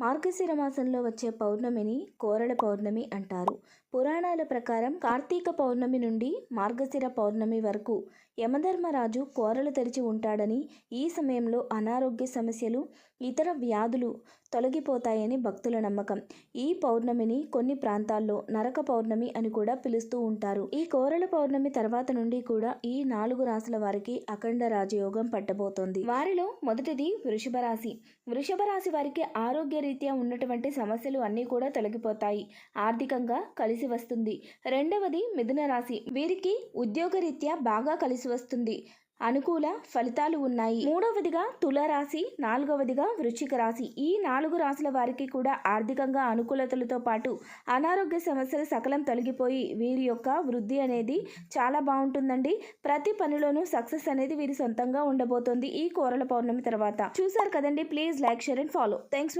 మార్గశిర మాసంలో వచ్చే పౌర్ణమిని కోరల పౌర్ణమి అంటారు. పురాణాల ప్రకారం కార్తీక పౌర్ణమి నుండి మార్గశిర పౌర్ణమి వరకు యమధర్మరాజు కోరలు తెరిచి ఉంటాడని ఈ సమయంలో అనారోగ్య సమస్యలు ఇతర వ్యాధులు తొలగిపోతాయని భక్తుల నమ్మకం. ఈ పౌర్ణమిని కొన్ని ప్రాంతాల్లో నరక పౌర్ణమి అని కూడా పిలుస్తూ ఉంటారు. ఈ కోరల పౌర్ణమి తర్వాత నుండి కూడా ఈ నాలుగు రాశుల వారికి అఖండ రాజయోగం పట్టబోతోంది. వారిలో మొదటిది వృషభ రాశి వృషభ రాశి వారికి ఆరోగ్య రీత్యా ఉన్నటువంటి సమస్యలు అన్నీ కూడా తొలగిపోతాయి. ఆర్థికంగా కలిసి వస్తుంది. రెండవది మిథున రాశి. వీరికి ఉద్యోగరీత్యా బాగా కలిసి వస్తుంది. అనుకూల ఫలితాలు ఉన్నాయి. మూడవదిగా తులరాశి. నాలుగవదిగా వృశ్చిక రాశి. ఈ నాలుగు రాశుల వారికి కూడా ఆర్థికంగా అనుకూలతలతో పాటు అనారోగ్య సమస్యలు సకలం తొలగిపోయి వీరి యొక్క వృద్ధి అనేది చాలా బాగుంటుందండి. ప్రతి పనిలోనూ సక్సెస్ అనేది వీరి సొంతంగా ఉండబోతోంది ఈ కోరల పౌర్ణమి తర్వాత. చూసారు కదండి? Please like share and follow. Thanks for